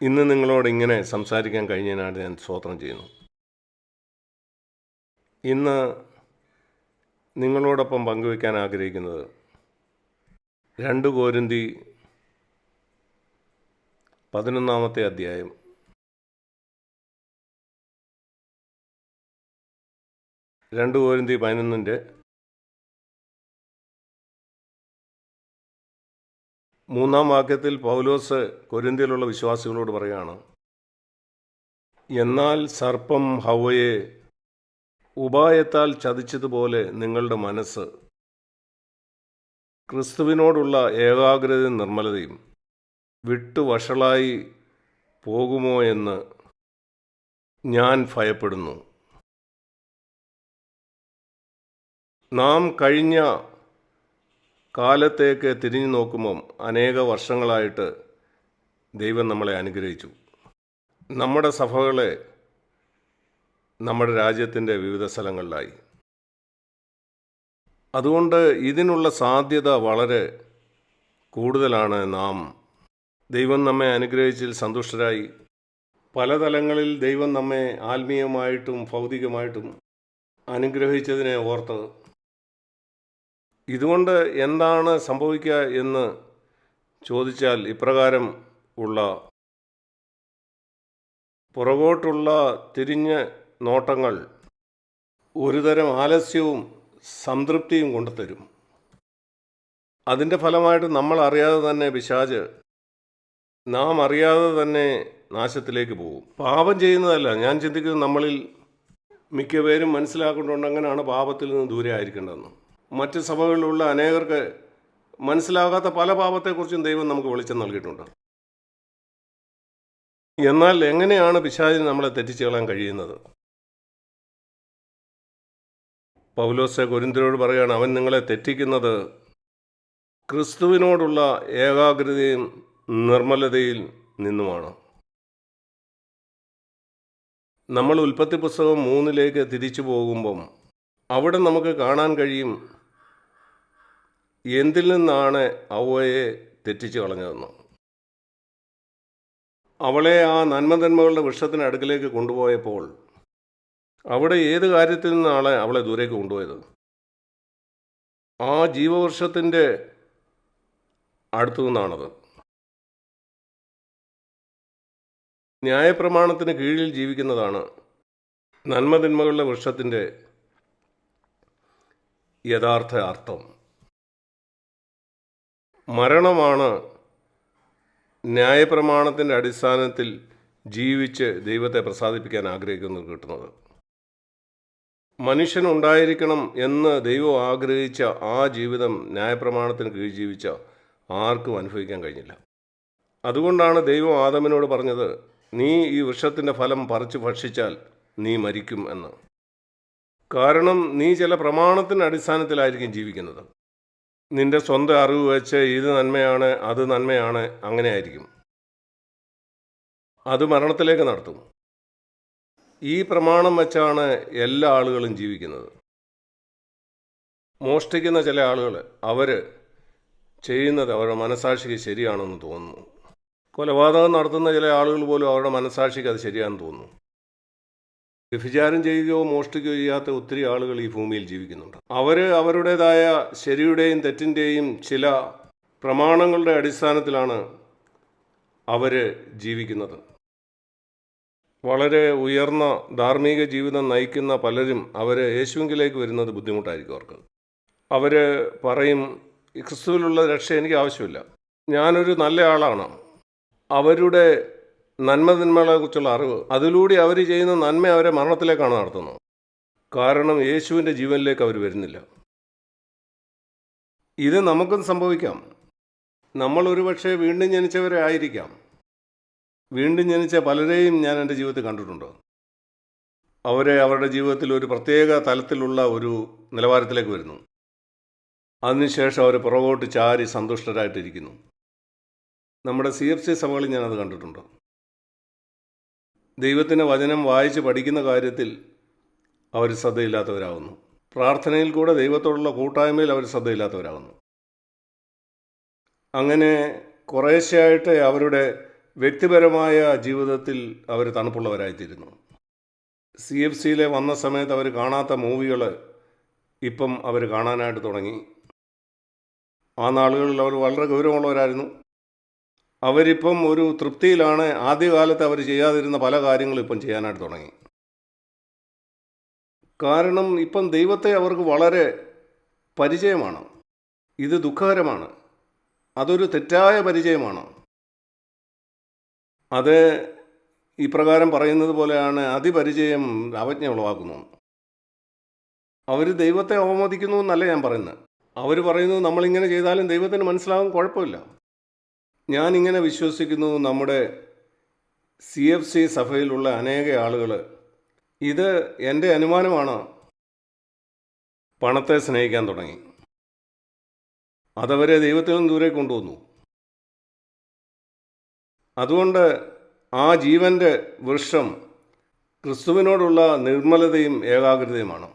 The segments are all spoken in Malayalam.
ഇന്ന് നിങ്ങളോട് ഇങ്ങനെ സംസാരിക്കാൻ കഴിഞ്ഞതിനാണ് ഞാൻ സ്വോത്രം ചെയ്യുന്നു. ഇന്ന് നിങ്ങളോടൊപ്പം പങ്കുവയ്ക്കാൻ ആഗ്രഹിക്കുന്നത് രണ്ട് കോരിന്തി പതിനൊന്നാമത്തെ അധ്യായം. രണ്ട് കോരിന്തി പതിനൊന്നിന്റെ മൂന്നാം വാക്യത്തിൽ പൗലോസ് കൊരിന്തിയിലുള്ള വിശ്വാസികളോട് പറയുകയാണ് എന്നാൽ സർപ്പം ഹവയെ ഉപായത്താൽ ചതിച്ചതുപോലെ നിങ്ങളുടെ മനസ്സ് ക്രിസ്തുവിനോടുള്ള ഏകാഗ്രതയും നിർമ്മലതയും വിട്ടു വഷളായി പോകുമോ എന്ന് ഞാൻ ഭയപ്പെടുന്നു. നാം കഴിഞ്ഞ കാലത്തേക്ക് തിരിഞ്ഞു നോക്കുമ്പം അനേക വർഷങ്ങളായിട്ട് ദൈവം നമ്മളെ അനുഗ്രഹിച്ചു. നമ്മുടെ സഭകളെ നമ്മുടെ രാജ്യത്തിന്റെ വിവിധ സ്ഥലങ്ങളിലായി. അതുകൊണ്ട് ഇതിനുള്ള സാധ്യത വളരെ കൂടുതലാണ് നാം. ദൈവം നമ്മെ അനുഗ്രഹിച്ചിൽ സന്തുഷ്ടരായി. പല തലങ്ങളിൽ ദൈവം നമ്മെ ആത്മീയമായിട്ടും ഭൗതികമായിട്ടും അനുഗ്രഹിച്ചതിനെ ഓർത്ത് ഇതുകൊണ്ട് എന്താണ് സംഭവിക്കുക എന്ന് ചോദിച്ചാൽ ഇപ്രകാരം ഉള്ള പുറകോട്ടുള്ള തിരിഞ്ഞ നോട്ടങ്ങൾ ഒരുതരം ആലസ്യവും സംതൃപ്തിയും കൊണ്ടുതരും. അതിന്റെ ഫലമായിട്ട് നമ്മൾ അറിയാതെ തന്നെ പിശാജ് നാം അറിയാതെ തന്നെ നാശത്തിലേക്ക് പോകും. പാപം ചെയ്യുന്നതല്ല. ഞാൻ ചിന്തിക്കുന്നത് നമ്മളിൽ മിക്കപേരും മനസ്സിലാക്കുന്നുണ്ട് അങ്ങനെയാണ് പാപത്തിൽ നിന്ന് ദൂരെ ആയിരിക്കേണ്ടതെന്ന്. മറ്റ് സഭകളിലുള്ള അനേകർക്ക് മനസ്സിലാകാത്ത പല പാപത്തെക്കുറിച്ചും ദൈവം നമുക്ക് വെളിച്ചം നൽകിയിട്ടുണ്ട്. എന്നാൽ എങ്ങനെയാണ് പിശാചിന് നമ്മളെ തെറ്റിച്ചു കളയാൻ കഴിയുന്നത്? പൗലോസ് ഗുരുന്ദരോട് പറയുകയാണ് അവൻ നിങ്ങളെ തെറ്റിക്കുന്നത് ക്രിസ്തുവിനോടുള്ള ഏകാഗ്രതയും നിർമ്മലതയിൽ നിന്നുമാണ്. നമ്മൾ ഉൽപ്പത്തി പുസ്തകം മൂന്നിലേക്ക് തിരിച്ചു പോകുമ്പം അവിടെ നമുക്ക് കാണാൻ കഴിയും എന്തിൽ നിന്നാണ് അവയെ തെറ്റിച്ചു കളഞ്ഞതെന്ന്? അവളെ ആ നന്മതന്മകളുടെ വൃക്ഷത്തിന് അടുക്കിലേക്ക് കൊണ്ടുപോയപ്പോൾ അവിടെ ഏത് കാര്യത്തിൽ നിന്നാണ് അവളെ ദൂരേക്ക് കൊണ്ടുപോയത്? ആ ജീവവൃക്ഷത്തിന്റെ അടുത്തു നിന്നാണത്. ന്യായപ്രമാണത്തിന് കീഴിൽ ജീവിക്കുന്നതാണ് നന്മതിന്മകളുടെ വൃക്ഷത്തിന്റെ യഥാർത്ഥ അർത്ഥം. മരണമാണ് ന്യായപ്രമാണത്തിന്റെ അടിസ്ഥാനത്തിൽ ജീവിച്ച് ദൈവത്തെ പ്രസാദിപ്പിക്കാൻ ആഗ്രഹിക്കുന്നത് കിട്ടുന്നത്. മനുഷ്യനുണ്ടായിരിക്കണം എന്ന് ദൈവം ആഗ്രഹിച്ച ആ ജീവിതം ന്യായപ്രമാണത്തിന് കീഴ് ജീവിച്ച ആർക്കും അനുഭവിക്കാൻ കഴിഞ്ഞില്ല. അതുകൊണ്ടാണ് ദൈവം ആദമിനോട് പറഞ്ഞത് നീ ഈ വൃക്ഷത്തിന്റെ ഫലം പറിച്ചു ഭക്ഷിച്ചാൽ നീ മരിക്കും എന്ന്. കാരണം നീ ചില പ്രമാണത്തിന്റെ അടിസ്ഥാനത്തിലായിരിക്കും ജീവിക്കുന്നത്. നിന്റെ സ്വന്തം അറിവ് വെച്ച് ഇത് നന്മയാണ് അത് നന്മയാണ് അങ്ങനെ ആയിരിക്കും. അത് മരണത്തിലേക്ക് നടത്തും. ഈ പ്രമാണം വെച്ചാണ് എല്ലാ ആളുകളും ജീവിക്കുന്നത്. മോഷ്ടിക്കുന്ന ചില ആളുകൾ അവർ ചെയ്യുന്നത് അവരുടെ മനസാക്ഷിക്ക് ശരിയാണെന്ന് തോന്നുന്നു. കൊലപാതകം നടത്തുന്ന ചില ആളുകൾ പോലും അവരുടെ മനസാക്ഷിക്ക് അത് ശരിയാണെന്ന് തോന്നുന്നു. വ്യഭിചാരം ചെയ്യുകയോ മോഷ്ടിക്കുകയോ ചെയ്യാത്ത ഒത്തിരി ആളുകൾ ഈ ഭൂമിയിൽ ജീവിക്കുന്നുണ്ട്. അവർ അവരുടേതായ ശരിയുടെയും തെറ്റിന്റെയും ചില പ്രമാണങ്ങളുടെ അടിസ്ഥാനത്തിലാണ് അവർ ജീവിക്കുന്നത്. വളരെ ഉയർന്ന ധാർമ്മിക ജീവിതം നയിക്കുന്ന പലരും അവർ യേശുവിലേക്ക് വരുന്നത് ബുദ്ധിമുട്ടായിരിക്കും അവർക്ക്. അവർ പറയും ക്രിസ്തുവിലുള്ള രക്ഷ എനിക്ക് ആവശ്യമില്ല. ഞാനൊരു നല്ല ആളാണ്. അവരുടെ നന്മതിന്മകളെക്കുറിച്ചുള്ള അറിവ് അതിലൂടെ അവർ ചെയ്യുന്ന നന്മ അവരെ മരണത്തിലേക്കാണ് നടത്തുന്നത്. കാരണം യേശുവിന്റെ ജീവനിലേക്ക് അവർ വരുന്നില്ല. ഇത് നമുക്കും സംഭവിക്കാം. നമ്മൾ ഒരുപക്ഷെ വീണ്ടും ജനിച്ചവരെ ആയിരിക്കാം. വീണ്ടും ജനിച്ച പലരെയും ഞാൻ എന്റെ ജീവിതത്തിൽ കണ്ടിട്ടുണ്ട്. അവരെ അവരുടെ ജീവിതത്തിൽ ഒരു പ്രത്യേക തലത്തിലുള്ള ഒരു നിലവാരത്തിലേക്ക് വരുന്നു. അതിനുശേഷം അവർ പുറകോട്ട് ചാരി സന്തുഷ്ടരായിട്ടിരിക്കുന്നു. നമ്മുടെ സി എഫ് സി സഭകളിൽ ഞാനത് കണ്ടിട്ടുണ്ട്. ദൈവത്തിന്റെ വചനം വായിച്ച് പഠിക്കുന്ന കാര്യത്തിൽ അവർ ശ്രദ്ധയില്ലാത്തവരാകുന്നു. പ്രാർത്ഥനയിൽ കൂടെ ദൈവത്തോടുള്ള കൂട്ടായ്മയിൽ അവർ ശ്രദ്ധയില്ലാത്തവരാകുന്നു. അങ്ങനെ കുറേശ്ശെയായിട്ട് അവരുടെ വ്യക്തിപരമായ ജീവിതത്തിൽ അവർ തണുപ്പുള്ളവരായിത്തീരുന്നു. സി എഫ് സിയിലെ വന്ന സമയത്ത് അവർ കാണാത്ത മൂവികൾ ഇപ്പം അവർ കാണാനായിട്ട് തുടങ്ങി. ആ നാളുകളിൽ അവർ വളരെ ഗൗരവമുള്ളവരായിരുന്നു. അവരിപ്പം ഒരു തൃപ്തിയിലാണ് ആദ്യകാലത്ത് അവർ ചെയ്യാതിരുന്ന പല കാര്യങ്ങളും ഇപ്പം ചെയ്യാനായിട്ട് തുടങ്ങി. കാരണം ഇപ്പം ദൈവത്തെ അവർക്ക് വളരെ പരിചയമാണ്. ഇത് ദുഃഖകരമാണ്. അതൊരു തെറ്റായ പരിചയമാണ്. അത് ഇപ്രകാരം പറയുന്നത് പോലെയാണ് അതിപരിചയം അവജ്ഞ ഉളവാക്കുന്നു. അവർ ദൈവത്തെ അവമതിക്കുന്നു എന്നല്ല ഞാൻ പറയുന്നത്. അവർ പറയുന്നത് നമ്മളിങ്ങനെ ചെയ്താലും ദൈവത്തിന് മനസ്സിലാകും കുഴപ്പമില്ല. ഞാനിങ്ങനെ വിശ്വസിക്കുന്നു നമ്മുടെ സി എഫ് സി സഭയിലുള്ള അനേക ആളുകൾ ഇത് എന്റെ അനുമാനമാണ്. പണത്തെ സ്നേഹിക്കാൻ തുടങ്ങി. അതവരെ ദൈവത്തിൽ നിന്ന് ദൂരെ കൊണ്ടുവന്നു. അതുകൊണ്ട് ആ ജീവന്റെ വൃക്ഷം ക്രിസ്തുവിനോടുള്ള നിർമ്മലതയും ഏകാഗ്രതയുമാണ്.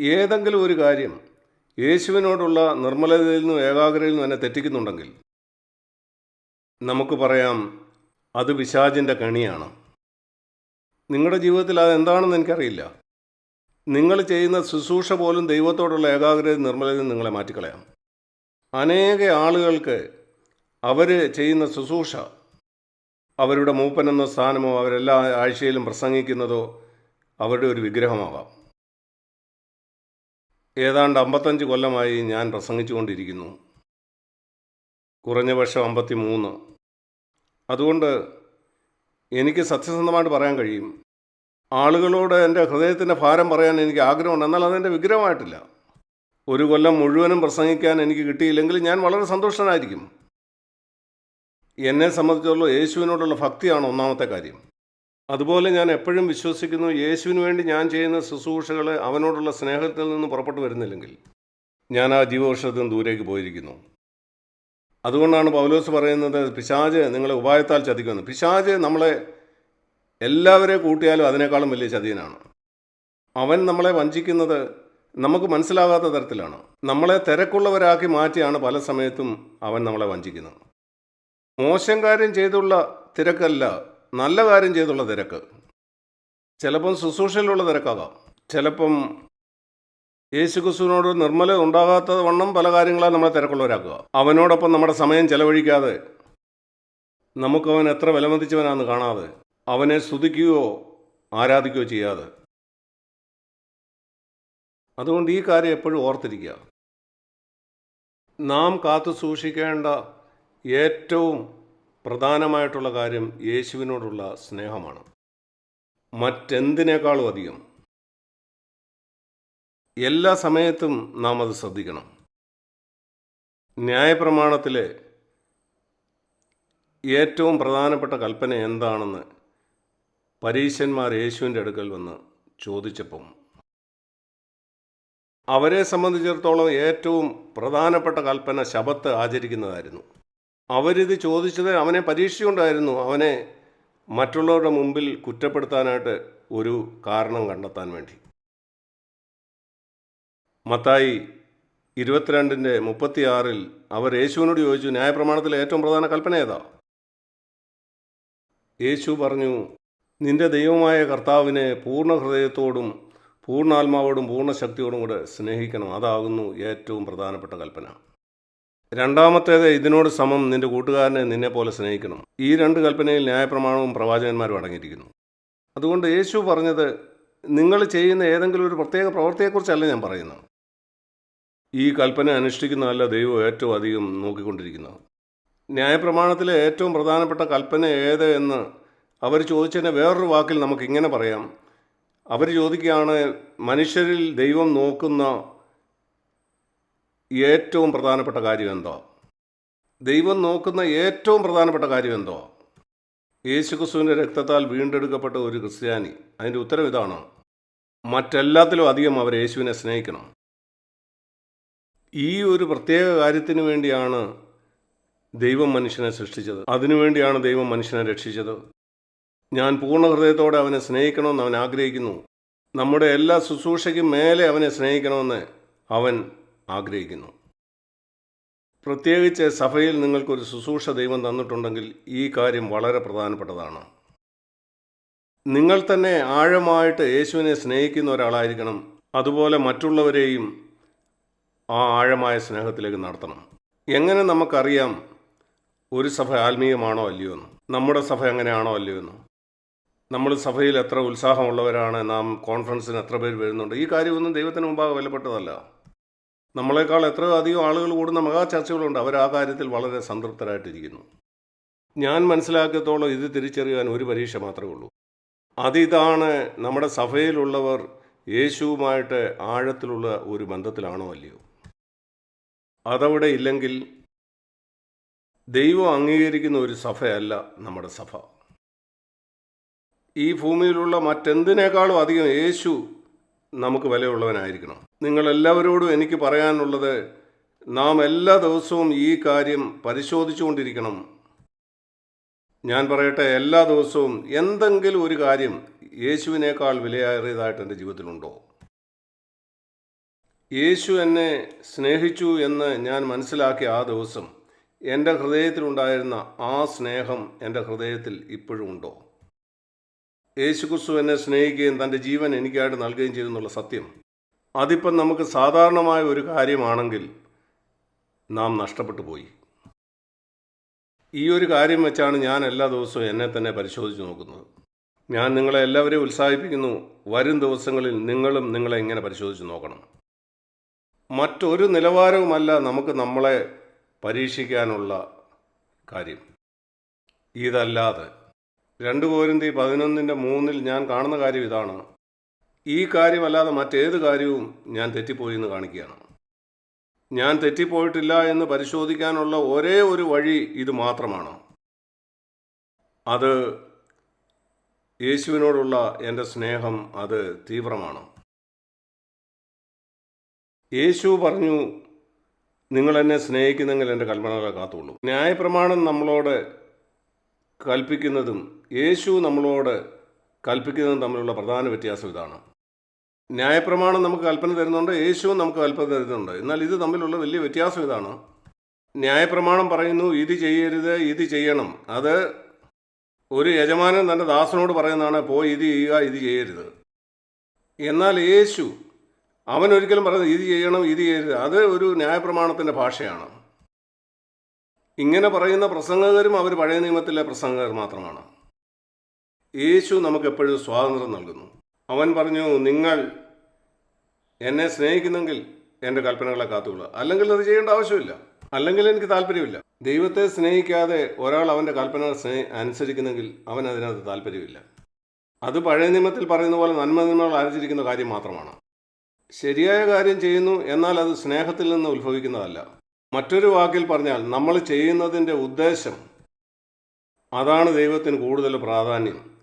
ഏതെങ്കിലും ഒരു കാര്യം യേശുവിനോടുള്ള നിർമ്മലതയിൽ നിന്നും ഏകാഗ്രതയിൽ നിന്നും എന്നെ തെറ്റിക്കുന്നുണ്ടെങ്കിൽ നമുക്ക് പറയാം അത് പിശാചിന്റെ കണിയാണ്. നിങ്ങളുടെ ജീവിതത്തിൽ അത് എന്താണെന്ന് എനിക്കറിയില്ല. നിങ്ങൾ ചെയ്യുന്ന ശുശ്രൂഷ പോലും ദൈവത്തോടുള്ള ഏകാഗ്രത നിർമ്മലതയിൽ നിങ്ങളെ മാറ്റിക്കളയാം. അനേക ആളുകൾക്ക് അവർ ചെയ്യുന്ന ശുശ്രൂഷ അവരുടെ മൂപ്പനെന്നോ സ്ഥാനമോ അവരെല്ലാ ആഴ്ചയിലും പ്രസംഗിക്കുന്നതോ അവരുടെ ഒരു വിഗ്രഹമാവാം. ഏതാണ്ട് അമ്പത്തഞ്ച് കൊല്ലമായി ഞാൻ പ്രസംഗിച്ചുകൊണ്ടിരിക്കുന്നു. കുറഞ്ഞ പക്ഷം അമ്പത്തി മൂന്ന് അതുകൊണ്ട് എനിക്ക് സത്യസന്ധമായിട്ട് പറയാൻ കഴിയും. ആളുകളോട് എന്റെ ഹൃദയത്തിന്റെ ഭാരം പറയാൻ എനിക്ക് ആഗ്രഹമുണ്ട്. എന്നാൽ അതെന്റെ വിഗ്രഹമായിട്ടില്ല. ഒരു കൊല്ലം മുഴുവനും പ്രസംഗിക്കാൻ എനിക്ക് കിട്ടിയില്ലെങ്കിൽ ഞാൻ വളരെ സന്തോഷനായിരിക്കും. എന്നെ സംബന്ധിച്ചുള്ള യേശുവിനോടുള്ള ഭക്തിയാണ് ഒന്നാമത്തെ കാര്യം. അതുപോലെ ഞാൻ എപ്പോഴും വിശ്വസിക്കുന്നു യേശുവിന് വേണ്ടി ഞാൻ ചെയ്യുന്ന ശുശ്രൂഷകൾ അവനോടുള്ള സ്നേഹത്തിൽ നിന്ന് പുറപ്പെട്ടു വരുന്നില്ലെങ്കിൽ ഞാൻ ആ ജീവവർഷത്തിൽ നിന്ന് ദൂരേക്ക് പോയിരിക്കുന്നു. അതുകൊണ്ടാണ് പൗലോസ് പറയുന്നത് പിശാജ് നിങ്ങളെ ഉപായത്താൽ ചതിക്കുന്നു. പിശാജ് നമ്മളെ എല്ലാവരെ കൂട്ടിയാലും അതിനേക്കാളും വലിയ ചതിയനാണ്. അവൻ നമ്മളെ വഞ്ചിക്കുന്നത് നമുക്ക് മനസ്സിലാകാത്ത തരത്തിലാണ്. നമ്മളെ തിരക്കുള്ളവരാക്കി മാറ്റിയാണ് പല സമയത്തും അവൻ നമ്മളെ വഞ്ചിക്കുന്നത്. മോശം കാര്യം ചെയ്തുള്ള തിരക്കല്ല നല്ല കാര്യം ചെയ്തുള്ള തിരക്ക്. ചിലപ്പം ശുശ്രൂഷയിലുള്ള തിരക്കാകാം. ചിലപ്പം യേശു ക്രിസ്തുവിനോട് നിർമ്മല ഉണ്ടാകാത്ത വണ്ണം പല കാര്യങ്ങളാൽ നമ്മളെ തിരക്കുള്ളവരാക്കുക. അവനോടൊപ്പം നമ്മുടെ സമയം ചെലവഴിക്കാതെ നമുക്കവൻ എത്ര വിലമതിച്ചവനാണെന്ന് കാണാതെ അവനെ സ്തുതിക്കുകയോ ആരാധിക്കുകയോ ചെയ്യാതെ. അതുകൊണ്ട് ഈ കാര്യം എപ്പോഴും ഓർത്തിരിക്കുക. നാം കാത്തു സൂക്ഷിക്കേണ്ട ഏറ്റവും പ്രധാനമായിട്ടുള്ള കാര്യം യേശുവിനോടുള്ള സ്നേഹമാണ്. മറ്റെന്തിനേക്കാളും അധികം? എല്ലാ സമയത്തും നാം അത് ശ്രദ്ധിക്കണം. ന്യായപ്രമാണത്തിലെ ഏറ്റവും പ്രധാനപ്പെട്ട കൽപ്പന എന്താണെന്ന് പരീശന്മാർ യേശുവിന്റെ അടുക്കൽ വന്ന് ചോദിച്ചപ്പം അവരെ സംബന്ധിച്ചിടത്തോളം ഏറ്റവും പ്രധാനപ്പെട്ട കൽപ്പന ശബത്ത് ആചരിക്കുന്നതായിരുന്നു. അവരിത് ചോദിച്ചത് അവനെ പരീക്ഷിച്ചുകൊണ്ടായിരുന്നു അവനെ മറ്റുള്ളവരുടെ മുമ്പിൽ കുറ്റപ്പെടുത്താനായിട്ട് ഒരു കാരണം കണ്ടെത്താൻ വേണ്ടി. മത്തായി ഇരുപത്തിരണ്ടിന്റെ മുപ്പത്തിയാറിൽ അവർ യേശുവിനോട് ചോദിച്ചു ന്യായപ്രമാണത്തിലെ ഏറ്റവും പ്രധാന കൽപ്പന ഏതാ? യേശു പറഞ്ഞു നിന്റെ ദൈവമായ കർത്താവിനെ പൂർണ ഹൃദയത്തോടും പൂർണാത്മാവോടും പൂർണ ശക്തിയോടും കൂടെ സ്നേഹിക്കണം. അതാകുന്നു ഏറ്റവും പ്രധാനപ്പെട്ട കൽപ്പന. രണ്ടാമത്തേത് ഇതിനോട് സമം നിന്റെ കൂട്ടുകാരനെ നിന്നെ പോലെ സ്നേഹിക്കണം. ഈ രണ്ട് കൽപ്പനയിൽ ന്യായപ്രമാണവും പ്രവാചകന്മാരും അടങ്ങിയിരിക്കുന്നു. അതുകൊണ്ട് യേശു പറഞ്ഞത് നിങ്ങൾ ചെയ്യുന്ന ഏതെങ്കിലും ഒരു പ്രത്യേക പ്രവൃത്തിയെക്കുറിച്ചല്ല ഞാൻ പറയുന്നത്. ഈ കൽപ്പന അനുഷ്ഠിക്കുന്നതല്ല ദൈവം ഏറ്റവും അധികം നോക്കിക്കൊണ്ടിരിക്കുന്നത്. ന്യായപ്രമാണത്തിലെ ഏറ്റവും പ്രധാനപ്പെട്ട കൽപ്പന ഏത് എന്ന് അവർ ചോദിച്ചതിന്റെ വേറൊരു വാക്കിൽ നമുക്ക് ഇങ്ങനെ പറയാം. അവർ ചോദിക്കുകയാണ് മനുഷ്യരിൽ ദൈവം നോക്കുന്ന ഏറ്റവും പ്രധാനപ്പെട്ട കാര്യം എന്തോ ദൈവം നോക്കുന്ന ഏറ്റവും പ്രധാനപ്പെട്ട കാര്യം എന്തോ യേശുക്രിസ്തുവിന്റെ രക്തത്താൽ വീണ്ടെടുക്കപ്പെട്ട ഒരു ക്രിസ്ത്യാനി അതിന്റെ ഉത്തരം ഇതാണ്? മറ്റെല്ലാത്തിലും അധികം അവർ യേശുവിനെ സ്നേഹിക്കണം. ഈ ഒരു പ്രത്യേക കാര്യത്തിന് വേണ്ടിയാണ് ദൈവം മനുഷ്യനെ സൃഷ്ടിച്ചത്. അതിനുവേണ്ടിയാണ് ദൈവം മനുഷ്യനെ രക്ഷിച്ചത്. ഞാൻ പൂർണ ഹൃദയത്തോടെ അവനെ സ്നേഹിക്കണമെന്ന് അവൻ ആഗ്രഹിക്കുന്നു. നമ്മുടെ എല്ലാ ശുശ്രൂഷയ്ക്കും മേലെ അവനെ സ്നേഹിക്കണമെന്ന് അവൻ ആഗ്രഹിക്കുന്നു. പ്രത്യേകിച്ച് സഭയിൽ നിങ്ങൾക്കൊരു ശുശ്രൂഷ ദൈവം തന്നിട്ടുണ്ടെങ്കിൽ ഈ കാര്യം വളരെ പ്രധാനപ്പെട്ടതാണ്. നിങ്ങൾ തന്നെ ആഴമായിട്ട് യേശുവിനെ സ്നേഹിക്കുന്ന ഒരാളായിരിക്കണം. അതുപോലെ മറ്റുള്ളവരെയും ആ ആഴമായ സ്നേഹത്തിലേക്ക് നടത്തണം. എങ്ങനെ നമുക്കറിയാം ഒരു സഭ ആത്മീയമാണോ അല്ലയോ എന്ന്? നമ്മുടെ സഭ എങ്ങനെയാണോ അല്ലയോ എന്ന്? നമ്മൾ സഭയിൽ എത്ര ഉത്സാഹമുള്ളവരാണ് നാം കോൺഫറൻസിന് എത്ര പേര് വരുന്നുണ്ട്? ഈ കാര്യമൊന്നും ദൈവത്തിന് മുമ്പാകെ വിലപ്പെട്ടതല്ല. നമ്മളെക്കാൾ എത്രയോ അധികം ആളുകൾ കൂടുന്ന മഹാചർച്ചകളുണ്ട് അവർ ആ കാര്യത്തിൽ വളരെ സംതൃപ്തരായിട്ടിരിക്കുന്നു. ഞാൻ മനസ്സിലാക്കിയത്തോളം ഇത് തിരിച്ചറിയാൻ ഒരു പരീക്ഷ മാത്രമേ ഉള്ളൂ. അതിതാണ് നമ്മുടെ സഭയിലുള്ളവർ യേശുവുമായിട്ട് ആഴത്തിലുള്ള ഒരു ബന്ധത്തിലാണോ അല്ലയോ? അതവിടെ ഇല്ലെങ്കിൽ ദൈവം അംഗീകരിക്കുന്ന ഒരു സഭയല്ല നമ്മുടെ സഭ. ഈ ഭൂമിയിലുള്ള മറ്റെന്തിനേക്കാളും അധികം യേശു നമുക്ക് വിലയുള്ളവനായിരിക്കണം. നിങ്ങളെല്ലാവരോടും എനിക്ക് പറയാനുള്ളത് നാം എല്ലാ ദിവസവും ഈ കാര്യം പരിശോധിച്ചുകൊണ്ടിരിക്കണം. ഞാൻ പറയട്ടെ എല്ലാ ദിവസവും എന്തെങ്കിലും ഒരു കാര്യം യേശുവിനേക്കാൾ വിലയേറിയതായിട്ട് എന്റെ ജീവിതത്തിലുണ്ടോ? യേശു എന്നെ സ്നേഹിച്ചു എന്ന് ഞാൻ മനസ്സിലാക്കിയ ആ ദിവസം എന്റെ ഹൃദയത്തിലുണ്ടായിരുന്ന ആ സ്നേഹം എന്റെ ഹൃദയത്തിൽ ഇപ്പോഴും ഉണ്ടോ? യേശു ക്രിസ്തു എന്നെ സ്നേഹിക്കുകയും തന്റെ ജീവൻ എനിക്കായിട്ട് നൽകുകയും ചെയ്തു എന്നുള്ള സത്യം. അതിപ്പം നമുക്ക് സാധാരണമായ ഒരു കാര്യമാണെങ്കിൽ നാം നഷ്ടപ്പെട്ടു പോയി. ഈ ഒരു കാര്യം വെച്ചാണ് ഞാൻ എല്ലാ ദിവസവും എന്നെ തന്നെ പരിശോധിച്ച് നോക്കുന്നത്. ഞാൻ നിങ്ങളെ എല്ലാവരെയും ഉത്സാഹിപ്പിക്കുന്നു. വരും ദിവസങ്ങളിൽ നിങ്ങളും നിങ്ങളെ ഇങ്ങനെ പരിശോധിച്ച് നോക്കണം. മറ്റൊരു നിലവാരവുമല്ല നമുക്ക് നമ്മളെ പരീക്ഷിക്കാനുള്ള കാര്യം. ഇതല്ലാതെ രണ്ട് കോരിന്തി പതിനൊന്നിന്റെ മൂന്നിൽ ഞാൻ കാണുന്ന കാര്യം ഇതാണ്. ഈ കാര്യമല്ലാതെ മറ്റേത് കാര്യവും ഞാൻ തെറ്റിപ്പോയി എന്ന് കാണിക്കുകയാണ്. ഞാൻ തെറ്റിപ്പോയിട്ടില്ല എന്ന് പരിശോധിക്കാനുള്ള ഒരേ ഒരു വഴി ഇത് മാത്രമാണ്. അത് യേശുവിനോടുള്ള എന്റെ സ്നേഹം അത് തീവ്രമാണ്. യേശു പറഞ്ഞു നിങ്ങൾ എന്നെ സ്നേഹിക്കുന്നെങ്കിൽ എന്റെ കൽപ്പനകളെ കാത്തുള്ളൂ ന്യായപ്രമാണം നമ്മളോട് കൽപ്പിക്കുന്നതും യേശു നമ്മളോട് കൽപ്പിക്കുന്നതും തമ്മിലുള്ള പ്രധാന വ്യത്യാസം ഇതാണ്. ന്യായപ്രമാണം നമുക്ക് കൽപ്പന തരുന്നുണ്ട് യേശുവും നമുക്ക് കൽപ്പന തരുന്നുണ്ട്. എന്നാൽ ഇത് തമ്മിലുള്ള വലിയ വ്യത്യാസം ഇതാണ്. ന്യായപ്രമാണം പറയുന്നു ഇത് ചെയ്യരുത് ഇത് ചെയ്യണം. അത് ഒരു യജമാനൻ തന്റെ ദാസനോട് പറയുന്നതാണ് പോയി ഇത് ചെയ്യുക ഇത് ചെയ്യരുത്. എന്നാൽ യേശു അവൻ ഒരിക്കലും പറയുന്നത് ഇത് ചെയ്യണം ഇത് ചെയ്യരുത്. അത് ഒരു ന്യായപ്രമാണത്തിന്റെ ഭാഷയാണ്. ഇങ്ങനെ പറയുന്ന പ്രസംഗകരും അവർ പഴയ നിയമത്തിലെ പ്രസംഗകർ മാത്രമാണ്. യേശു നമുക്ക് എപ്പോഴും സ്വാതന്ത്ര്യം നൽകുന്നു. അവൻ പറഞ്ഞു നിങ്ങൾ എന്നെ സ്നേഹിക്കുന്നെങ്കിൽ എന്റെ കൽപ്പനകളെ കാത്തുകൊള്ളുക. അല്ലെങ്കിൽ അത് ചെയ്യേണ്ട ആവശ്യമില്ല. അല്ലെങ്കിൽ എനിക്ക് താല്പര്യമില്ല. ദൈവത്തെ സ്നേഹിക്കാതെ ഒരാൾ അവന്റെ കൽപ്പനകൾ സ്നേ അനുസരിക്കുന്നെങ്കിൽ അവൻ അതിനകത്ത് താല്പര്യമില്ല. അത് പഴയ നിയമത്തിൽ പറയുന്ന പോലെ നന്മ നിയമങ്ങൾ ആചരിക്കുന്ന കാര്യം മാത്രമാണ്. ശരിയായ കാര്യം ചെയ്യുന്നു എന്നാൽ അത് സ്നേഹത്തിൽ നിന്ന് ഉത്ഭവിക്കുന്നതല്ല. മറ്റൊരു വാക്കിൽ പറഞ്ഞാൽ നമ്മൾ ചെയ്യുന്നതിന്റെ ഉദ്ദേശം അതാണ് ദൈവത്തിന് കൂടുതൽ പ്രാധാന്യം.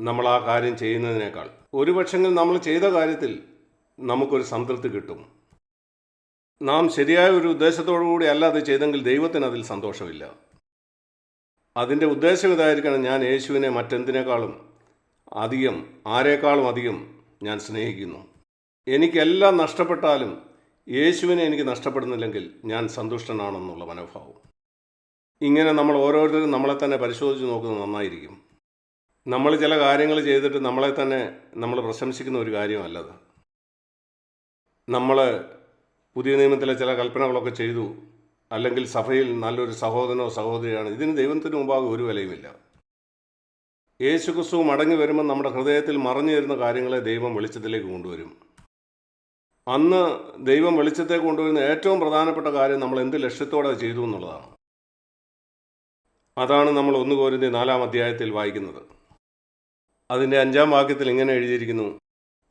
നമ്മൾ ആ കാര്യം ചെയ്യുന്നതിനേക്കാൾ. ഒരു പക്ഷെങ്കിൽ നമ്മൾ ചെയ്ത കാര്യത്തിൽ നമുക്കൊരു സംതൃപ്തി കിട്ടും. നാം ശരിയായ ഒരു ഉദ്ദേശത്തോടു കൂടി അല്ല അത് ചെയ്തെങ്കിൽ ദൈവത്തിന് അതിൽ സന്തോഷമില്ല. അതിന്റെ ഉദ്ദേശം ഇതായിരിക്കണം ഞാൻ യേശുവിനെ മറ്റെന്തിനേക്കാളും അധികം ആരെക്കാളും അധികം ഞാൻ സ്നേഹിക്കുന്നു. എനിക്കെല്ലാം നഷ്ടപ്പെട്ടാലും യേശുവിനെ എനിക്ക് നഷ്ടപ്പെടുന്നില്ലെങ്കിൽ ഞാൻ സന്തുഷ്ടനാണെന്നുള്ള മനോഭാവം. ഇങ്ങനെ നമ്മൾ ഓരോരുത്തരും നമ്മളെ തന്നെ പരിശോധിച്ച് നോക്കുന്നത് നന്നായിരിക്കും. നമ്മൾ ചില കാര്യങ്ങൾ ചെയ്തിട്ട് നമ്മളെ തന്നെ നമ്മൾ പ്രശംസിക്കുന്ന ഒരു കാര്യമല്ലത്. നമ്മൾ പുതിയ നിയമത്തിലെ ചില കൽപ്പനകളൊക്കെ ചെയ്തു. അല്ലെങ്കിൽ സഭയിൽ നല്ലൊരു സഹോദരനോ സഹോദരിയാണ്. ഇതിന് ദൈവത്തിന് മുമ്പാകെ ഒരു വിലയുമില്ല. യേശുക്രിസ്തു മടങ്ങി വരുമ്പോൾ നമ്മുടെ ഹൃദയത്തിൽ മറഞ്ഞു തരുന്ന കാര്യങ്ങളെ ദൈവം വെളിച്ചത്തിലേക്ക് കൊണ്ടുവരും. അന്ന് ദൈവം വെളിച്ചത്തെ കൊണ്ടുവരുന്ന ഏറ്റവും പ്രധാനപ്പെട്ട കാര്യം നമ്മൾ എന്ത് ലക്ഷ്യത്തോടെ ചെയ്തു എന്നുള്ളതാണ്. അതാണ് നമ്മൾ ഒന്ന് കോരിന്റെ നാലാം അധ്യായത്തിൽ വായിക്കുന്നത്. അതിന്റെ അഞ്ചാം വാക്യത്തിൽ ഇങ്ങനെ എഴുതിയിരിക്കുന്നു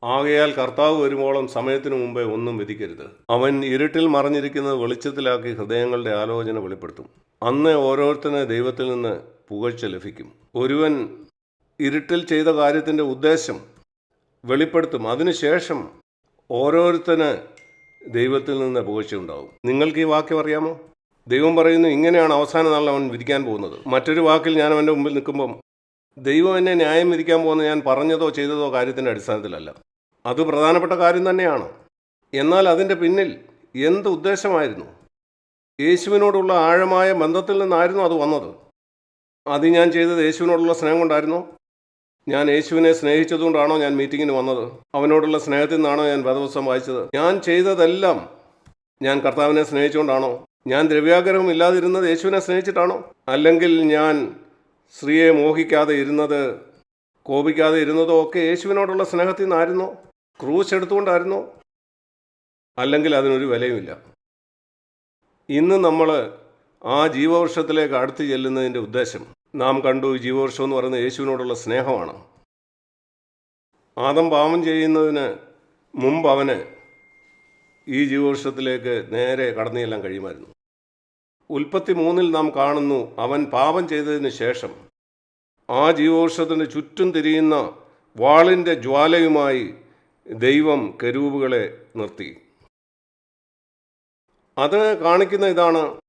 ആകയാൽ കർത്താവ് വരുമ്പോളും സമയത്തിനു മുമ്പേ ഒന്നും വിധിക്കരുത്. അവൻ ഇരുട്ടിൽ മറഞ്ഞിരിക്കുന്നത് വെളിച്ചത്തിലാക്കി ഹൃദയങ്ങളുടെ ആലോചന വെളിപ്പെടുത്തും. അന്ന് ഓരോരുത്തരെ ദൈവത്തിൽ നിന്ന് പുകഴ്ച ലഭിക്കും. ഒരുവൻ ഇരുട്ടിൽ ചെയ്ത കാര്യത്തിന്റെ ഉദ്ദേശം വെളിപ്പെടുത്തും. അതിനുശേഷം ഓരോരുത്തന് ദൈവത്തിൽ നിന്ന് പുകഴ്ച ഉണ്ടാവും നിങ്ങൾക്ക് ഈ വാക്യം അറിയാമോ? ദൈവം പറയുന്നു ഇങ്ങനെയാണ് അവസാന നാളിൽ അവൻ വിധിക്കാൻ പോകുന്നത്. മറ്റൊരു വാക്കിൽ ഞാൻ അവന്റെ മുമ്പിൽ നിൽക്കുമ്പം ദൈവം എന്നെ ന്യായം വിധിക്കാൻ പോകുന്ന ഞാൻ പറഞ്ഞതോ ചെയ്തതോ കാര്യത്തിന്റെ അടിസ്ഥാനത്തിലല്ല. അത് പ്രധാനപ്പെട്ട കാര്യം തന്നെയാണ്. എന്നാൽ അതിന്റെ പിന്നിൽ എന്ത് ഉദ്ദേശമായിരുന്നു? യേശുവിനോടുള്ള ആഴമായ ബന്ധത്തിൽ നിന്നായിരുന്നു അത് വന്നത്. അത് ഞാൻ ചെയ്തത് യേശുവിനോടുള്ള സ്നേഹം കൊണ്ടായിരുന്നു. ഞാൻ യേശുവിനെ സ്നേഹിച്ചതുകൊണ്ടാണോ ഞാൻ മീറ്റിങ്ങിന് വന്നത്? അവനോടുള്ള സ്നേഹത്തിൽ നിന്നാണോ ഞാൻ വേദവസ്വം വായിച്ചത്? ഞാൻ ചെയ്തതെല്ലാം ഞാൻ കർത്താവിനെ സ്നേഹിച്ചുകൊണ്ടാണോ? ഞാൻ ദ്രവ്യാഗ്രഹം ഇല്ലാതിരുന്നത് യേശുവിനെ സ്നേഹിച്ചിട്ടാണോ? അല്ലെങ്കിൽ ഞാൻ സ്ത്രീയെ മോഹിക്കാതെ ഇരുന്നത് കോപിക്കാതെ ഇരുന്നതോ ഒക്കെ യേശുവിനോടുള്ള സ്നേഹത്തിൽ നിന്നായിരുന്നോ? ക്രൂശ് എടുത്തുകൊണ്ടായിരുന്നോ? അല്ലെങ്കിൽ അതിനൊരു വിലയുമില്ല. ഇന്ന് നമ്മൾ ആ ജീവവൃക്ഷത്തിലേക്ക് അടുത്ത് ചെല്ലുന്നതിന്റെ ഉദ്ദേശം നാം കണ്ടു ഈ ജീവവൃക്ഷം എന്ന് പറയുന്നത് യേശുവിനോടുള്ള സ്നേഹമാണ്. ആദം പാപം ചെയ്യുന്നതിന് മുമ്പ് അവന് ഈ ജീവവർഷത്തിലേക്ക് നേരെ കടന്നെല്ലാം കഴിയുമായിരുന്നു. ഉൽപ്പത്തി മൂന്നിൽ നാം കാണുന്നു അവൻ പാപം ചെയ്തതിന് ശേഷം ആ ജീവവൃക്ഷത്തിന് ചുറ്റും തിരിയുന്ന വാളിന്റെ ജ്വാലയുമായി ദൈവം കരൂപുകളെ നിർത്തി. അത് കാണിക്കുന്ന ഇതാണ്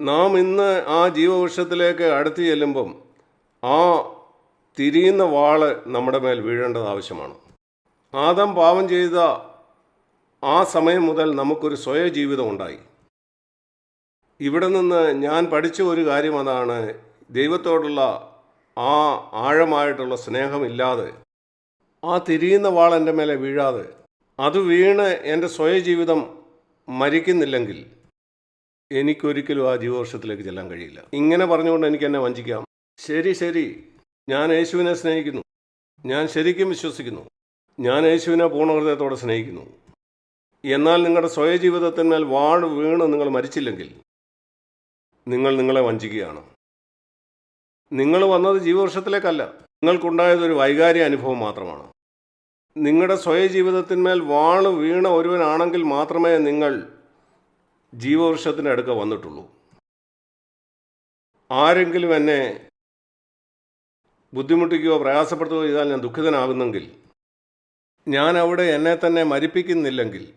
നാം ഇന്ന് ആ ജീവവൃക്ഷത്തിലേക്ക് അടുത്ത് ചെല്ലുമ്പം ആ തിരിയുന്ന വാൾ നമ്മുടെ മേൽ വീഴേണ്ടത് ആവശ്യമാണ്. ആദം പാവം ചെയ്ത ആ സമയം മുതൽ നമുക്കൊരു സ്വയ ജീവിതം ഉണ്ടായി. ഇവിടെ നിന്ന് ഞാൻ പഠിച്ച ഒരു കാര്യം അതാണ്. ദൈവത്തോടുള്ള ആ ആഴമായിട്ടുള്ള സ്നേഹമില്ലാതെ ആ തിരിയുന്ന വാൾ എന്റെ മേലെ വീഴാതെ അത് വീണ് എന്റെ സ്വയ ജീവിതം മരിക്കുന്നില്ലെങ്കിൽ എനിക്കൊരിക്കലും ആ ജീവവർഷത്തിലേക്ക് ചെല്ലാൻ കഴിയില്ല. ഇങ്ങനെ പറഞ്ഞുകൊണ്ട് എനിക്ക് എന്നെ വഞ്ചിക്കാം. ശരി ശരി. ഞാൻ യേശുവിനെ സ്നേഹിക്കുന്നു. ഞാൻ ശരിക്കും വിശ്വസിക്കുന്നു. ഞാൻ യേശുവിനെ പൂർണഹൃദയത്തോടെ സ്നേഹിക്കുന്നു. എന്നാൽ നിങ്ങളുടെ സ്വയജീവിതത്തിന്മേൽ വാട് വീണ് നിങ്ങൾ മരിച്ചില്ലെങ്കിൽ നിങ്ങൾ നിങ്ങളെ വഞ്ചിക്കുകയാണ്. നിങ്ങൾ വന്നത് ജീവവർഷത്തിലേക്കല്ല. നിങ്ങൾക്കുണ്ടായത് ഒരു വൈകാരിക അനുഭവം മാത്രമാണ്. നിങ്ങളുടെ സ്വയജീവിതത്തിന്മേൽ വാൾ വീണ ഒരുവനാണെങ്കിൽ മാത്രമേ നിങ്ങൾ ജീവവൃക്ഷത്തിന്റെ അടുക്ക വന്നിട്ടുള്ളൂ. ആരെങ്കിലും എന്നെ ബുദ്ധിമുട്ടിക്കുകയോ പ്രയാസപ്പെടുത്തുകയോ ചെയ്താൽ ഞാൻ ദുഃഖിതനാകുന്നെങ്കിൽ ഞാൻ അവിടെ എന്നെ തന്നെ മരിപ്പിക്കുന്നില്ലെങ്കിൽ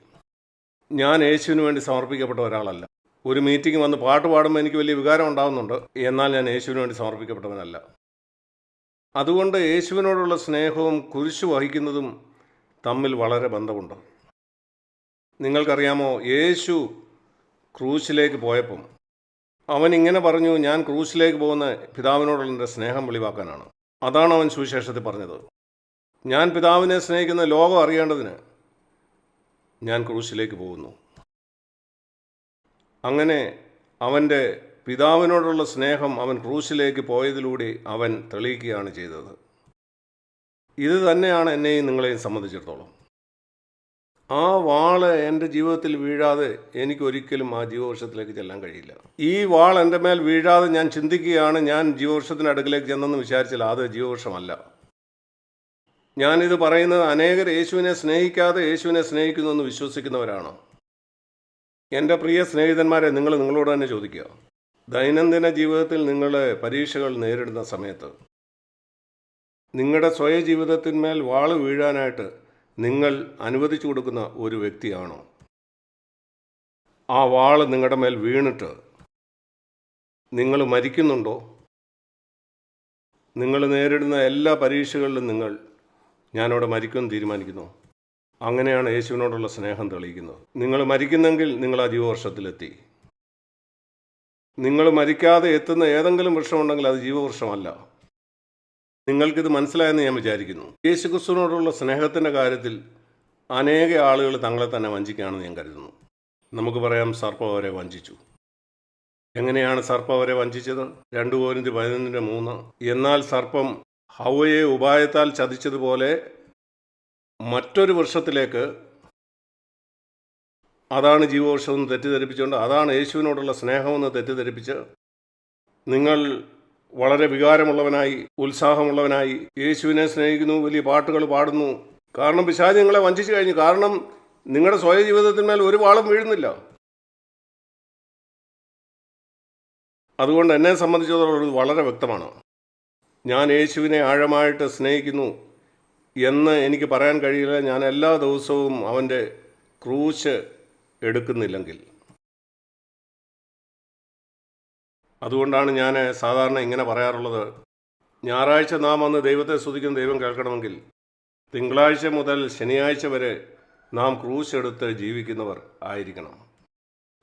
ഞാൻ യേശുവിന് വേണ്ടി സമർപ്പിക്കപ്പെട്ട ഒരാളല്ല. ഒരു മീറ്റിംഗ് വന്ന് പാട്ട് പാടുമ്പോൾ എനിക്ക് വലിയ വികാരം ഉണ്ടാകുന്നുണ്ട് എന്നാൽ ഞാൻ യേശുവിന് വേണ്ടി സമർപ്പിക്കപ്പെട്ടവനല്ല. അതുകൊണ്ട് യേശുവിനോടുള്ള സ്നേഹവും കുരിശു വഹിക്കുന്നതും തമ്മിൽ വളരെ ബന്ധമുണ്ട്. നിങ്ങൾക്കറിയാമോ യേശു ക്രൂശിലേക്ക് പോയപ്പം അവൻ ഇങ്ങനെ പറഞ്ഞു ഞാൻ ക്രൂശിലേക്ക് പോകുന്ന പിതാവിനോടുള്ള എന്റെ സ്നേഹം വെളിവാക്കാനാണ്. അതാണ് അവൻ സുവിശേഷത്തിൽ പറഞ്ഞത്. ഞാൻ പിതാവിനെ സ്നേഹിക്കുന്ന ലോകം അറിയേണ്ടതിന് ഞാൻ ക്രൂശിലേക്ക് പോകുന്നു. അങ്ങനെ അവന്റെ പിതാവിനോടുള്ള സ്നേഹം അവൻ ക്രൂശിലേക്ക് പോയതിലൂടെ അവൻ തെളിയിക്കുകയാണ് ചെയ്തത്. ഇത് തന്നെയാണ് എന്നെയും നിങ്ങളെയും സംബന്ധിച്ചിടത്തോളം. ആ വാൾ എന്റെ ജീവിതത്തിൽ വീഴാതെ എനിക്ക് ഒരിക്കലും ആ ജീവവർഷത്തിലേക്ക് ചെല്ലാൻ കഴിയില്ല. ഈ വാൾ എന്റെ മേൽ വീഴാതെ ഞാൻ ചിന്തിക്കുകയാണ് ഞാൻ ജീവവർഷത്തിന്റെ അടുക്കിലേക്ക് ചെന്നെന്ന് വിചാരിച്ചാൽ അത് ജീവവർഷമല്ല. ഞാനിത് പറയുന്നത് അനേകർ യേശുവിനെ സ്നേഹിക്കാതെ യേശുവിനെ സ്നേഹിക്കുന്നു എന്ന് വിശ്വസിക്കുന്നവരാണ്. എന്റെ പ്രിയ സ്നേഹിതന്മാരെ നിങ്ങൾ നിങ്ങളോട് തന്നെ ചോദിക്കുക. ദൈനംദിന ജീവിതത്തിൽ നിങ്ങൾ പരീക്ഷകൾ നേരിടുന്ന സമയത്ത് നിങ്ങളുടെ സ്വയ ജീവിതത്തിന്മേൽ വാൾ വീഴാനായിട്ട് നിങ്ങൾ അനുവദിച്ചു കൊടുക്കുന്ന ഒരു വ്യക്തിയാണോ? ആ വാൾ നിങ്ങളുടെ മേൽ വീണിട്ട് നിങ്ങൾ മരിക്കുന്നുണ്ടോ? നിങ്ങൾ നേരിടുന്ന എല്ലാ പരീക്ഷകളിലും നിങ്ങൾ ഞാനവിടെ മരിക്കുമെന്ന് തീരുമാനിക്കുന്നു. അങ്ങനെയാണ് യേശുവിനോടുള്ള സ്നേഹം തെളിയിക്കുന്നത്. നിങ്ങൾ മരിക്കുന്നെങ്കിൽ നിങ്ങൾ ആ ജീവവർഷത്തിലെത്തി. നിങ്ങൾ മരിക്കാതെ എത്തുന്ന ഏതെങ്കിലും വൃക്ഷമുണ്ടെങ്കിൽ അത് ജീവവൃക്ഷമല്ല. നിങ്ങൾക്കിത് മനസ്സിലായെന്ന് ഞാൻ വിചാരിക്കുന്നു. യേശുക്രിസ്തുവിനോടുള്ള സ്നേഹത്തിന്റെ കാര്യത്തിൽ അനേക ആളുകൾ തങ്ങളെ തന്നെ വഞ്ചിക്കുകയാണെന്ന് ഞാൻ കരുതുന്നു. നമുക്ക് പറയാം സർപ്പം അവരെ വഞ്ചിച്ചു. എങ്ങനെയാണ് സർപ്പം അവരെ വഞ്ചിച്ചത്? രണ്ട് പോയിന്റ് പതിനൊന്നിന്റെ മൂന്ന്. എന്നാൽ സർപ്പം ഹവയെ ഉപായത്താൽ ചതിച്ചതുപോലെ മറ്റൊരു വർഷത്തിലേക്ക് അതാണ് ജീവവർഷമെന്ന് തെറ്റിദ്ധരിപ്പിച്ചുകൊണ്ട് അതാണ് യേശുവിനോടുള്ള സ്നേഹമെന്ന് തെറ്റിദ്ധരിപ്പിച്ച് നിങ്ങൾ വളരെ വികാരമുള്ളവനായി ഉത്സാഹമുള്ളവനായി യേശുവിനെ സ്നേഹിക്കുന്നു വലിയ പാട്ടുകൾ പാടുന്നു. കാരണം പിശാചി നിങ്ങളെ വഞ്ചിച്ചു കഴിഞ്ഞു. കാരണം നിങ്ങളുടെ സ്വയ ജീവിതത്തിന്മേൽ ഒരു വാളും വീഴുന്നില്ല. അതുകൊണ്ട് എന്നെ സംബന്ധിച്ചിടത്തോളം വളരെ വ്യക്തമാണ്. ഞാൻ യേശുവിനെ ആഴമായിട്ട് സ്നേഹിക്കുന്നു എന്ന് എനിക്ക് പറയാൻ കഴിയില്ല. ഞാൻ എല്ലാ ദിവസവും അവന്റെ ക്രൂശ് എടുക്കുന്നില്ലെങ്കിൽ. അതുകൊണ്ടാണ് ഞാൻ സാധാരണ ഇങ്ങനെ പറയാറുള്ളത്. ഞായറാഴ്ച നാം അന്ന് ദൈവത്തെ സ്തുതിക്കുന്ന ദൈവം കേൾക്കണമെങ്കിൽ തിങ്കളാഴ്ച മുതൽ ശനിയാഴ്ച വരെ നാം ക്രൂശ് എടുത്ത് ജീവിക്കുന്നവർ ആയിരിക്കണം.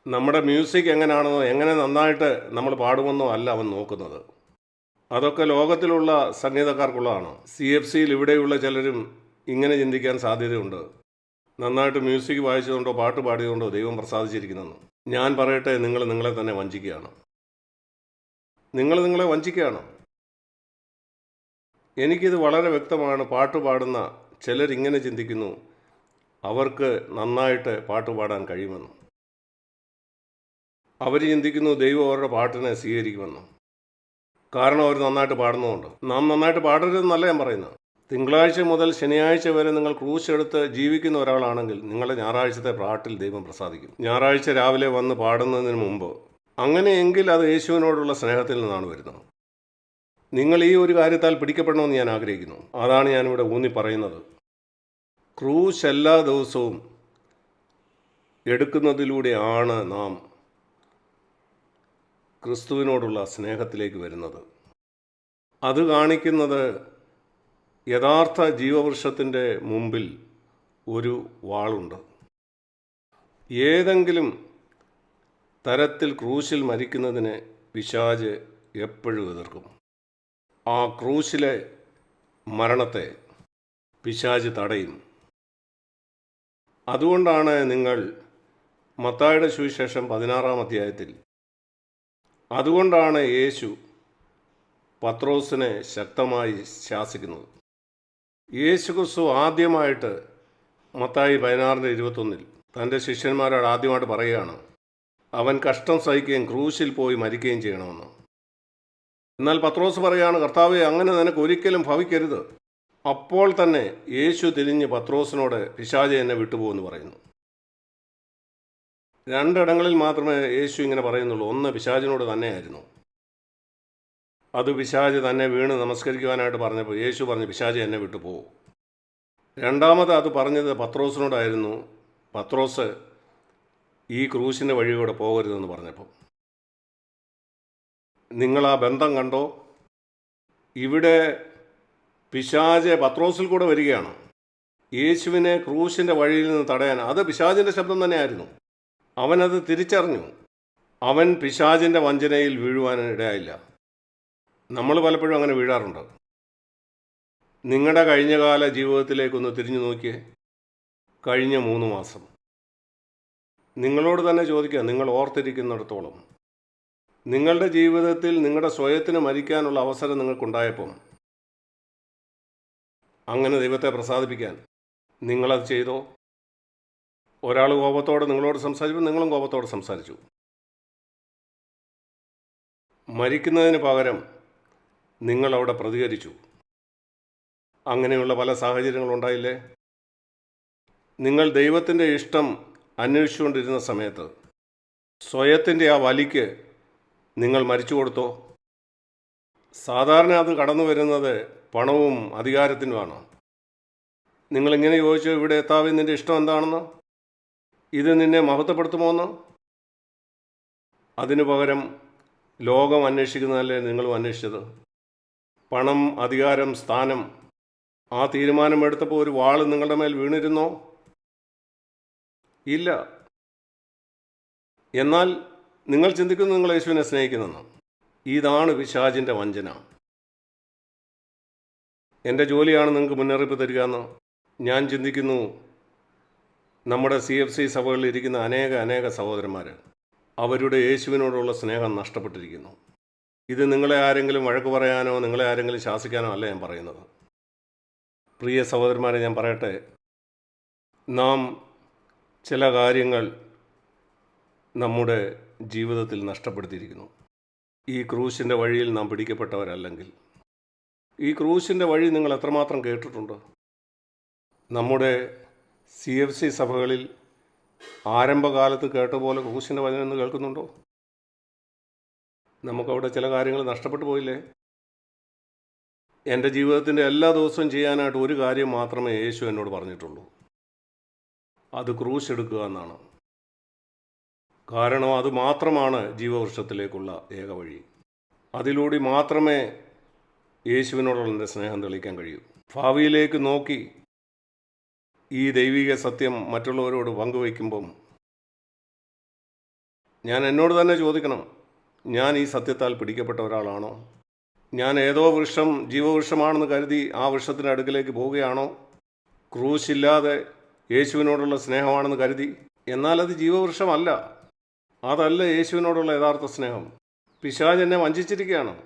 നമ്മുടെ മ്യൂസിക് എങ്ങനെയാണെന്നോ എങ്ങനെ നന്നായിട്ട് നമ്മൾ പാടുമെന്നോ അല്ല അവൻ നോക്കുന്നത്. അതൊക്കെ ലോകത്തിലുള്ള സംഗീതക്കാർക്കുള്ളതാണ്. സി എഫ് സിയിൽ ഇവിടെയുള്ള ചിലരും ഇങ്ങനെ ചിന്തിക്കാൻ സാധ്യതയുണ്ട്. നന്നായിട്ട് മ്യൂസിക് വായിച്ചതുകൊണ്ടോ പാട്ട് പാടിയതുകൊണ്ടോ ദൈവം പ്രസാദിച്ചിരിക്കുന്നെന്ന്. ഞാൻ പറയട്ടെ നിങ്ങൾ നിങ്ങളെ തന്നെ വഞ്ചിക്കുകയാണ്. നിങ്ങൾ നിങ്ങളെ വഞ്ചിക്കുകയാണ്? എനിക്കിത് വളരെ വ്യക്തമാണ്. പാട്ട് പാടുന്ന ചിലരിങ്ങനെ ചിന്തിക്കുന്നു അവർക്ക് നന്നായിട്ട് പാട്ട് പാടാൻ കഴിയുമെന്ന്. അവർ ചിന്തിക്കുന്നു ദൈവം അവരുടെ പാട്ടിനെ സ്വീകരിക്കുമെന്ന്. കാരണം അവർ നന്നായിട്ട് പാടുന്നതുകൊണ്ട്. നാം നന്നായിട്ട് പാടരുതെന്നല്ല ഞാൻ പറയുന്നത്. തിങ്കളാഴ്ച മുതൽ ശനിയാഴ്ച വരെ നിങ്ങൾ ക്രൂശ് എടുത്ത് ജീവിക്കുന്ന ഒരാളാണെങ്കിൽ നിങ്ങളുടെ ഞായറാഴ്ചത്തെ പാട്ടിൽ ദൈവം പ്രസാദിക്കും. ഞായറാഴ്ച രാവിലെ വന്ന് പാടുന്നതിന് മുമ്പ് അങ്ങനെയെങ്കിൽ അത് യേശുവിനോടുള്ള സ്നേഹത്തിൽ നിന്നാണ് വരുന്നത്. നിങ്ങൾ ഈ ഒരു കാര്യത്താൽ പിടിക്കപ്പെടണമെന്ന് ഞാൻ ആഗ്രഹിക്കുന്നു. അതാണ് ഞാനിവിടെ ഊന്നി പറയുന്നത്. ക്രൂശ് എല്ലാ ദിവസവും എടുക്കുന്നതിലൂടെയാണ് നാം ക്രിസ്തുവിനോടുള്ള സ്നേഹത്തിലേക്ക് വരുന്നത്. അത് കാണിക്കുന്നത് യഥാർത്ഥ ജീവവൃക്ഷത്തിന്റെ മുമ്പിൽ ഒരു വാളുണ്ട്. ഏതെങ്കിലും തരത്തിൽ ക്രൂശിൽ മരിക്കുന്നതിനെ പിശാജ് എപ്പോഴും എതിർക്കും. ആ ക്രൂശിലെ മരണത്തെ പിശാജ് തടയും. അതുകൊണ്ടാണ് നിങ്ങൾ മത്തായുടെ സുവിശേഷം പതിനാറാം അധ്യായത്തിൽ അതുകൊണ്ടാണ് യേശു പത്രോസിനെ ശക്തമായി ശാസിക്കുന്നത്. യേശു ക്രിസ്തു ആദ്യമായിട്ട് മത്തായി പതിനാറിന്റെ ഇരുപത്തൊന്നിൽ തന്റെ ശിഷ്യന്മാരോട് ആദ്യമായിട്ട് പറയുകയാണ് അവൻ കഷ്ടം സഹിക്കുകയും ക്രൂശിൽ പോയി മരിക്കുകയും ചെയ്യണമെന്ന്. എന്നാൽ പത്രോസ് പറയുകയാണ് കർത്താവെ അങ്ങനെ നിനക്ക് ഒരിക്കലും ഭവിക്കരുത്. അപ്പോൾ തന്നെ യേശു തിരിഞ്ഞ് പത്രോസിനോട് പിശാചെ എന്നെ വിട്ടുപോകുമെന്ന് പറയുന്നു. രണ്ടിടങ്ങളിൽ മാത്രമേ യേശു ഇങ്ങനെ പറയുന്നുള്ളൂ. ഒന്ന് പിശാചിനോട് തന്നെയായിരുന്നു. അത് പിശാജ് തന്നെ വീണ് നമസ്കരിക്കുവാനായിട്ട് പറഞ്ഞപ്പോൾ യേശു പറഞ്ഞു പിശാജ് എന്നെ വിട്ടു പോകും രണ്ടാമത് അത് പറഞ്ഞത് പത്രോസിനോടായിരുന്നു. പത്രോസ് ഈ ക്രൂശിന്റെ വഴിയൂടെ പോകരുതെന്ന് പറഞ്ഞപ്പോൾ നിങ്ങൾ ആ ബന്ധം കണ്ടോ? ഇവിടെ പിശാജ് പത്രോസിൽ കൂടെ വരികയാണ്. യേശുവിനെ ക്രൂശിന്റെ വഴിയിൽ നിന്ന് തടയാൻ. അത് പിശാജിന്റെ ശബ്ദം തന്നെയായിരുന്നു. അവനത് തിരിച്ചറിഞ്ഞു. അവൻ പിശാജിന്റെ വഞ്ചനയിൽ വീഴുവാൻ ഇടയായില്ല. നമ്മൾ പലപ്പോഴും അങ്ങനെ വീഴാറുണ്ട്. നിങ്ങളുടെ കഴിഞ്ഞകാല ജീവിതത്തിലേക്കൊന്ന് തിരിഞ്ഞു നോക്കിയേ. കഴിഞ്ഞ മൂന്ന് മാസം. നിങ്ങളോട് തന്നെ ചോദിക്കുക നിങ്ങൾ ഓർത്തിരിക്കുന്നിടത്തോളം. നിങ്ങളുടെ ജീവിതത്തിൽ നിങ്ങളുടെ സ്വയത്തിന് മരിക്കാനുള്ള അവസരം നിങ്ങൾക്കുണ്ടായപ്പം അങ്ങനെ ദൈവത്തെ പ്രസാദിപ്പിക്കാൻ നിങ്ങളത് ചെയ്തോ? ഒരാൾ കോപത്തോടെ നിങ്ങളോട് സംസാരിച്ചപ്പോൾ നിങ്ങളും കോപത്തോടെ സംസാരിച്ചു. മരിക്കുന്നതിന് പകരം നിങ്ങളവിടെ പ്രതികരിച്ചു. അങ്ങനെയുള്ള പല സാഹചര്യങ്ങളുണ്ടായില്ലേ? നിങ്ങൾ ദൈവത്തിന്റെ ഇഷ്ടം അന്വേഷിച്ചുകൊണ്ടിരുന്ന സമയത്ത് സ്വയത്തിന്റെ ആ വലിക്ക് നിങ്ങൾ മരിച്ചു കൊടുത്തോ? സാധാരണ അത് കടന്നു വരുന്നത് പണവും അധികാരത്തിനുമാണ് നിങ്ങളിങ്ങനെ ചോദിച്ചു ഇവിടെ എത്താവി നിന്റെ ഇഷ്ടം എന്താണെന്ന്? ഇത് നിന്നെ മഹത്വപ്പെടുത്തുമോന്ന് അതിനു പകരം ലോകം അന്വേഷിക്കുന്നതല്ലേ നിങ്ങളും അന്വേഷിച്ചത്? പണം അധികാരം സ്ഥാനം ആ തീരുമാനമെടുത്തപ്പോൾ ഒരു വാൾ നിങ്ങളുടെ മേൽ വീണിരുന്നോ? ഇല്ല. എന്നാൽ നിങ്ങൾ ചിന്തിക്കുന്നു നിങ്ങൾ യേശുവിനെ സ്നേഹിക്കുന്നെന്ന്. ഇതാണ് പിശാചിന്റെ വഞ്ചന. എന്റെ ജോലിയാണ് നിങ്ങൾക്ക് മുന്നറിയിപ്പ് തരിക എന്ന് ഞാൻ ചിന്തിക്കുന്നു നമ്മുടെ സി എഫ് സി സഭകളിൽ ഇരിക്കുന്ന അനേക അനേക സഹോദരന്മാർ അവരുടെ യേശുവിനോടുള്ള സ്നേഹം നഷ്ടപ്പെട്ടിരിക്കുന്നു. ഇത് നിങ്ങളെ ആരെങ്കിലും വഴക്ക് പറയാനോ നിങ്ങളെ ആരെങ്കിലും ശാസിക്കാനോ അല്ല ഞാൻ പറയുന്നത്. പ്രിയ സഹോദരന്മാരെ ഞാൻ പറയട്ടെ. നാം ചില കാര്യങ്ങൾ നമ്മുടെ ജീവിതത്തിൽ നഷ്ടപ്പെടുത്തിയിരിക്കുന്നു. ഈ ക്രൂശിന്റെ വഴിയിൽ നാം പിടിക്കപ്പെട്ടവരല്ലെങ്കിൽ. ഈ ക്രൂശിന്റെ വഴി നിങ്ങൾ എത്രമാത്രം കേട്ടിട്ടുണ്ട്? നമ്മുടെ സി എഫ് സി സഭകളിൽ ആരംഭകാലത്ത് കേട്ട പോലെ ക്രൂശിന്റെ വചനം എന്ന് കേൾക്കുന്നുണ്ടോ? നമുക്കവിടെ ചില കാര്യങ്ങൾ നഷ്ടപ്പെട്ടു പോയില്ലേ? എന്റെ ജീവിതത്തിന്റെ എല്ലാ ദിവസവും ചെയ്യാനായിട്ട് ഒരു കാര്യം മാത്രമേ യേശു എന്നോട് പറഞ്ഞിട്ടുള്ളൂ. അത് ക്രൂശ് എടുക്കുക എന്നാണ്. കാരണം അത് മാത്രമാണ് ജീവവൃക്ഷത്തിലേക്കുള്ള ഏക വഴി. അതിലൂടെ മാത്രമേ യേശുവിനോടുള്ള എന്റെ സ്നേഹം തെളിയിക്കാൻ കഴിയൂ. ഭാവിയിലേക്ക് നോക്കി ഈ ദൈവിക സത്യം മറ്റുള്ളവരോട് പങ്കുവയ്ക്കുമ്പം ഞാൻ എന്നോട് തന്നെ ചോദിക്കണം ഞാൻ ഈ സത്യത്താൽ പിടിക്കപ്പെട്ട ഒരാളാണോ? ഞാൻ ഏതോ വൃക്ഷം ജീവവൃക്ഷമാണെന്ന് കരുതി ആ വൃക്ഷത്തിന്റെ അടുക്കിലേക്ക് പോവുകയാണോ? ക്രൂശില്ലാതെ യേശുവിനോടുള്ള സ്നേഹമാണെന്ന് കരുതി. എന്നാൽ അത് ജീവവൃക്ഷമല്ല. അതല്ല യേശുവിനോടുള്ള യഥാർത്ഥ സ്നേഹം. പിശാജ് എന്നെ വഞ്ചിച്ചിരിക്കുകയാണ്.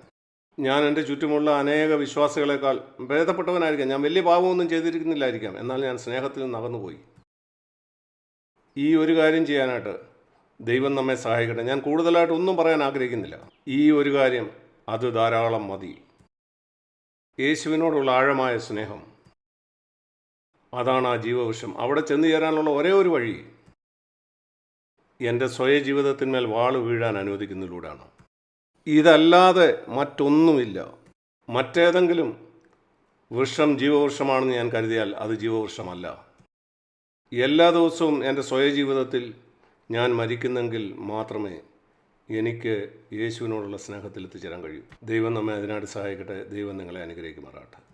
ഞാൻ എന്റെ ചുറ്റുമുള്ള അനേക വിശ്വാസികളെക്കാൾ ഭേദപ്പെട്ടവനായിരിക്കാം. ഞാൻ വലിയ പാപമൊന്നും ചെയ്തിരിക്കുന്നില്ലായിരിക്കാം. എന്നാൽ ഞാൻ സ്നേഹത്തിൽ നിന്ന് അകന്നുപോയി. ഈ ഒരു കാര്യം ചെയ്യാനായിട്ട് ദൈവം നമ്മെ സഹായിക്കട്ടെ. ഞാൻ കൂടുതലായിട്ട് ഒന്നും പറയാൻ ആഗ്രഹിക്കുന്നില്ല. ഈ ഒരു കാര്യം അത് ധാരാളം മതി. യേശുവിനോടുള്ള ആഴമായ സ്നേഹം. അതാണ് ആ ജീവവൃക്ഷം. അവിടെ ചെന്നു ചേരാനുള്ള ഒരേ ഒരു വഴി എന്റെ സ്വയ ജീവിതത്തിന്മേൽ വാൾ വീഴാൻ അനുവദിക്കുന്നതിലൂടെയാണ്. ഇതല്ലാതെ മറ്റൊന്നുമില്ല. മറ്റേതെങ്കിലും വൃക്ഷം ജീവവൃക്ഷമാണെന്ന് ഞാൻ കരുതിയാൽ അത് ജീവവൃക്ഷമല്ല. എല്ലാ ദിവസവും എന്റെ സ്വയ ജീവിതത്തിൽ ഞാൻ മരിക്കുന്നെങ്കിൽ മാത്രമേ എനിക്ക് യേശുവിനോടുള്ള സ്നേഹത്തിൽ എത്തിച്ചേരാൻ കഴിയൂ. ദൈവം നമ്മെ അതിനായിട്ട് സഹായിക്കട്ടെ. ദൈവം നിങ്ങളെ അനുഗ്രഹിക്കുമാറാട്ടെ